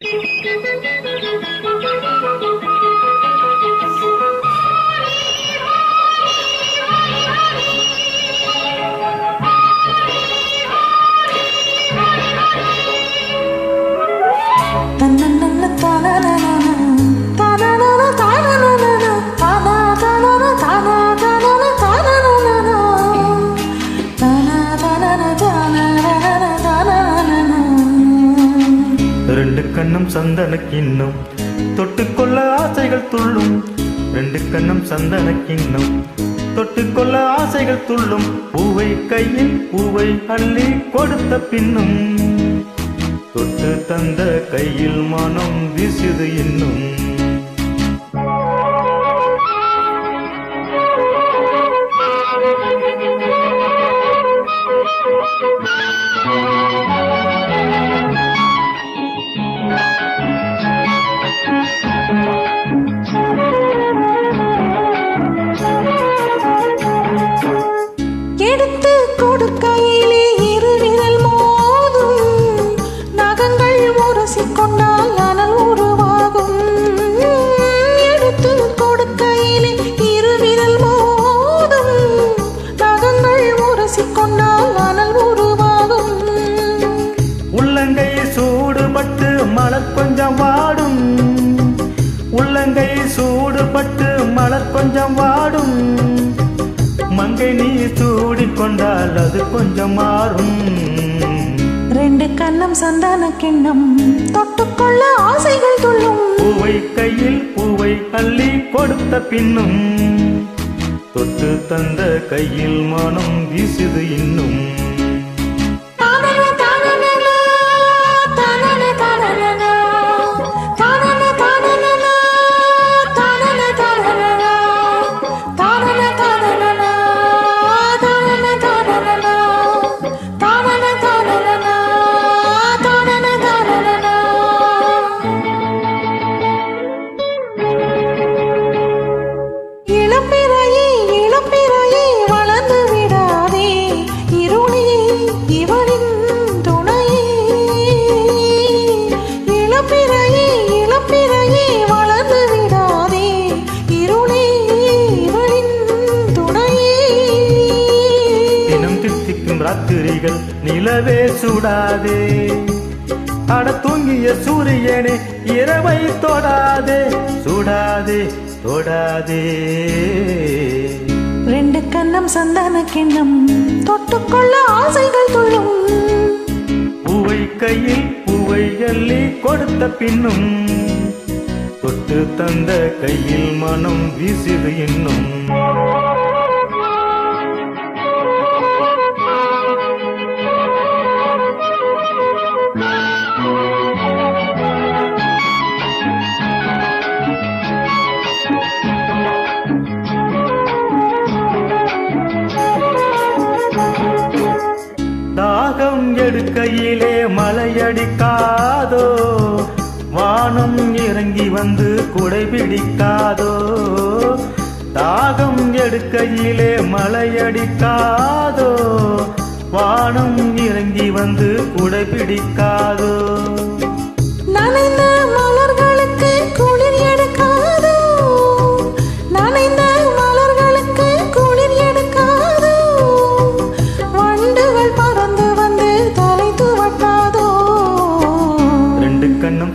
頑張れ頑張れ頑張れ頑張れ頑張れ頑張れ頑張れ頑張れ! கண்ணும் சந்தன தொட்டுக்கொள்ள ஆசைகள் துள்ளும். ரெண்டு கண்ணும் சந்தன தொட்டுக்கொள்ள ஆசைகள் துள்ளும். பூவை கையில் பூவை அள்ளி கொடுத்த பின்னும். தொட்டு தந்த கையில் மனம் வீசுது இன்னும். எடுத்து மங்கை நீ சூடிக்கொண்டால் அது கொஞ்சம் மாறும். ரெண்டு கண்ணம் சந்தான கிண்ணம் தொட்டுக்கொள்ள ஆசைகள் துள்ளும். பூவை கையில் பூவை அள்ளி கொடுத்த பின்னும் தொட்டு தந்த கையில் மனம் வீசுது இன்னும். நிலவே சுடாதே. அட தூங்கிய சூரியனே இரவை தொடாதே. சுடாதே தொடாதே. ரெண்டு கண்ணம் சந்தான கிண்ணம் தொட்டுக்கொள்ள ஆசைகள் துள்ளும். பூவை கையில் பூவை அள்ளி கொடுத்த பின்னும் தொட்டு தந்த கையில் மனம் வீசுது இன்னும். தாகம் எடுக்கையிலே மலையடிக்காதோ? வானம் இறங்கி வந்து குடை பிடிக்காதோ? தாகம் எடுக்கையிலே மலையடிக்காதோ? வானம் இறங்கி வந்து குடை பிடிக்காதோ? நனைந்த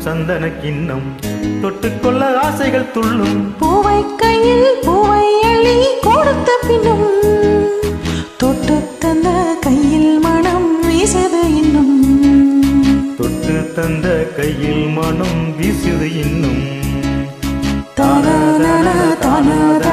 சந்தன கிண்ணம் தொட்டுக்கொள்ள ஆசைகள் துள்ளும். பூவை கையில் பூவை அள்ளி கொடுத்த பின்னும் தொட்டு தந்த கையில் மனம் வீசது இன்னும். தொட்டு தந்த கையில் மனம் வீசுது இன்னும். தானா தானா தானா